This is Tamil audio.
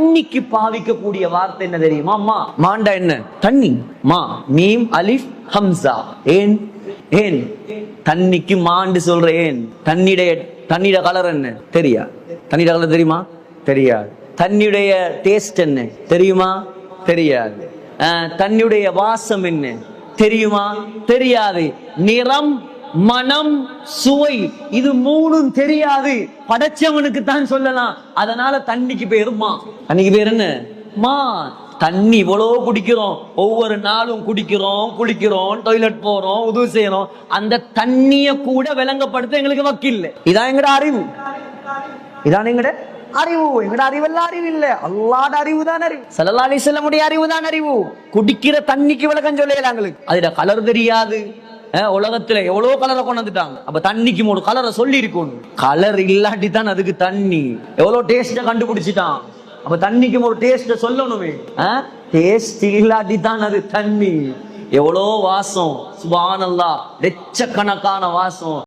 தண்ணிக்கு பாவிக்கக்கூடிய வார்த்தை என்ன தெரியுமா மா மாண்டா என்ன? தண்ணி. மா மீம் அலிஃப் ஹம்சா. ஏன்? ஏன்? தண்ணிக்கு மாண்டு சொல்ற ஏன்? தண்ணிடைய தண்ணியோட கலர் என்ன? தெரியா? தண்ணியோட கலர் தெரியுமா? தெரியாது. தண்ணியுடைய டேஸ்ட் என்ன? தெரியுமா? தெரியாது. தண்ணியுடைய வாசம் என்ன? தெரியுமா? தெரியாது. நிறம் மனம் சுவை இது மூணும் தெரியாது. படைச்சவனுக்கு தான் சொல்லலாம். அதனால தண்ணிக்கு பேரு மா. தண்ணிக்கு பேர் என்ன? மா. தண்ணி இவ்வளோ குடிக்கிறோம். ஒவ்வொரு நாளும் குடிக்கிறோம் குளிக்கிறோம் டாய்லெட் போறோம் உதவி செய்யறோம். அந்த தண்ணிய கூட விளங்கப்படுத்த எங்களுக்கு வக்கில்ல. இதான் எங்கட அறிவு. இதான் எங்கட அறிவு. எங்கட அறிவெல்லாம் அறிவு இல்ல. அல்லாட அறிவு தான் அறிவு. சல்லல்லாஹு அலைஹி முடிய அறிவு தான் அறிவு. குடிக்கிற தண்ணிக்கு விளக்கம் சொல்லல எங்களுக்கு? அதுல கலர் தெரியாது. உலகத்துல எவ்வளவு கலரை கொண்டு வந்துட்டாங்க அப்ப தண்ணிக்கு மூணு கலரை சொல்லி இருக்கும் கலர் இல்லாட்டி தான் அதுக்கு தண்ணி. எவ்வளவு டேஸ்ட கண்டுபிடிச்சிட்டான். அப்ப தண்ணிக்கு ஒரு டேஸ்ட சொல்லணுமே. டேஸ்ட் இல்லாட்டி தான் அது தண்ணி. எவ்வளோ வாசம். சுபானல்லா. லட்சக்கணக்கான வாசம்.